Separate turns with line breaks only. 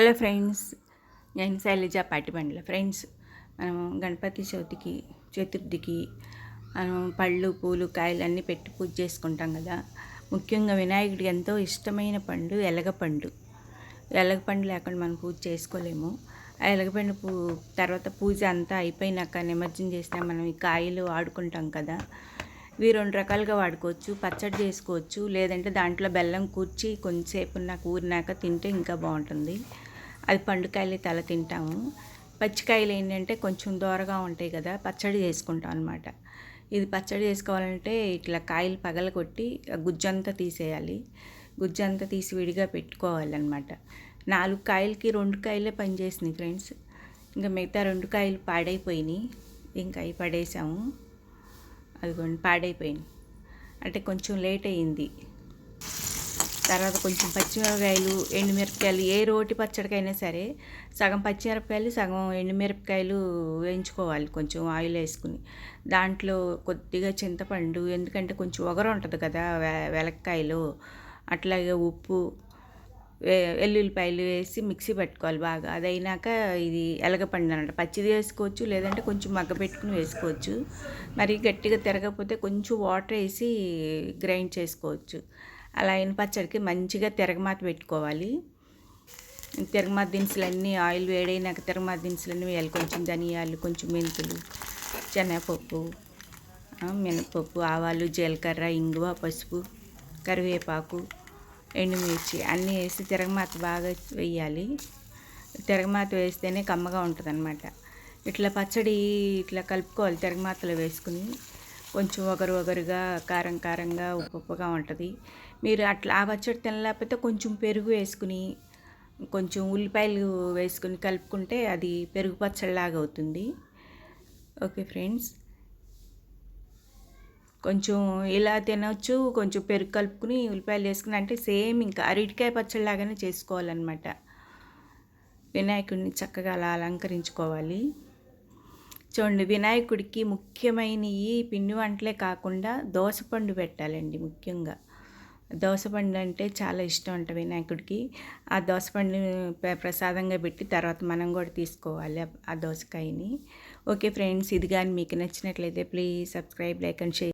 Hello friends నేను Shailaja Patibandla. Friends మనం గణపతి చవితికి చతుర్థికి మనం పళ్ళు పూలు కాయలు అన్నీ పెట్టి పూజ చేసుకుంటాం కదా. ముఖ్యంగా వినాయకుడికి ఎంతో ఇష్టమైన పండు ఎలగపండు. ఎలగపండు లేకుండా మనం పూజ చేసుకోలేము. ఆ ఎలగపండు పూ తర్వాత పూజ అంతా అయిపోయినాక నిమజ్జనం చేస్తే మనం ఈ కాయలు ఆడుకుంటాం కదా. ఇవి రెండు రకాలుగా వాడుకోవచ్చు. పచ్చడి చేసుకోవచ్చు. లేదంటే దాంట్లో బెల్లం కూర్చి కొంచెంసేపు నాకు ఊరినాక తింటే ఇంకా బాగుంటుంది. అది పండుకాయలు తల తింటాము. పచ్చికాయలు ఏంటంటే కొంచెం దూరగా ఉంటాయి కదా పచ్చడి చేసుకుంటాం అనమాట ఇది పచ్చడి చేసుకోవాలంటే ఇట్లా కాయలు పగలగొట్టి గుజ్జంతా తీసేయాలి. గుజ్జంతా తీసి విడిగా పెట్టుకోవాలన్నమాట. నాలుగు కాయలకి రెండు కాయలే పనిచేసినాయి ఫ్రెండ్స్. ఇంకా మిగతా రెండు కాయలు పాడైపోయినాయి. ఇంకా అవి పడేసాము. అదిగోండి పాడైపోయింది అంటే కొంచెం లేట్ అయ్యింది. తర్వాత కొంచెం పచ్చిమిరపకాయలు ఎండుమిరపకాయలు ఏ రోటి పచ్చడికైనా సరే సగం పచ్చిమిరపకాయలు సగం ఎండుమిరపకాయలు వేయించుకోవాలి కొంచెం ఆయిల్ వేసుకుని. దాంట్లో కొద్దిగా చింతపండు ఎందుకంటే కొంచెం ఒగరు ఉంటుంది కదా వెలక్కాయలు అట్లాగే ఉప్పు ఎల్లుల్లిపాయలు వేసి మిక్సీ పెట్టుకోవాలి బాగా. అది అయినాక ఇది ఎలగపండు అనమాట. పచ్చిది వేసుకోవచ్చు లేదంటే కొంచెం మగ్గ పెట్టుకుని వేసుకోవచ్చు. మరి గట్టిగా తిరగకపోతే కొంచెం వాటర్ వేసి గ్రైండ్ చేసుకోవచ్చు. అలా అయిన పచ్చడికి మంచిగా తిరగమాత పెట్టుకోవాలి. తిరగమాత దినుసులన్నీ ఆయిల్ వేడైనాక తిరగమాత దినుసులన్నీ వేయాలి. కొంచెం ధనియాలు కొంచెం మెంతులు శనగపప్పు మినపప్పు ఆవాలు జీలకర్ర ఇంగువ పసుపు కరివేపాకు ఎండుమిర్చి అన్నీ వేసి తిరగమాత బాగా వేయాలి. తిరగమాత వేస్తేనే కమ్మగా ఉంటుంది అనమాట ఇట్లా పచ్చడి ఇట్లా కలుపుకోవాలి తిరగమాతలో వేసుకుని. కొంచెం ఒకరు ఒకరుగా కారం కారంగా ఉప్పు ఉప్పుగా ఉంటుంది. మీరు అట్లా ఆ పచ్చడి తినలేకపోతే కొంచెం పెరుగు వేసుకుని కొంచెం ఉల్లిపాయలు వేసుకుని కలుపుకుంటే అది పెరుగు పచ్చడిలాగా అవుతుంది. Okay friends. కొంచెం ఇలా తినవచ్చు కొంచెం పెరుగు కలుపుకుని ఉల్లిపాయలు వేసుకుని అంటే సేమ్ ఇంకా అరటికాయ పచ్చడిలాగానే చేసుకోవాలన్నమాట. వినాయకుడిని చక్కగా అలా అలంకరించుకోవాలి. చూడండి వినాయకుడికి ముఖ్యమైన ఈ పిండి వంటలే కాకుండా దోసపండు పెట్టాలండి ముఖ్యంగా. దోసపండు అంటే చాలా ఇష్టం అంట వినాయకుడికి. ఆ దోసపండు ప్రసాదంగా పెట్టి తర్వాత మనం కూడా తీసుకోవాలి ఆ దోసకాయని. ఓకే ఫ్రెండ్స్ ఇది కానీ మీకు నచ్చినట్లయితే please subscribe like and share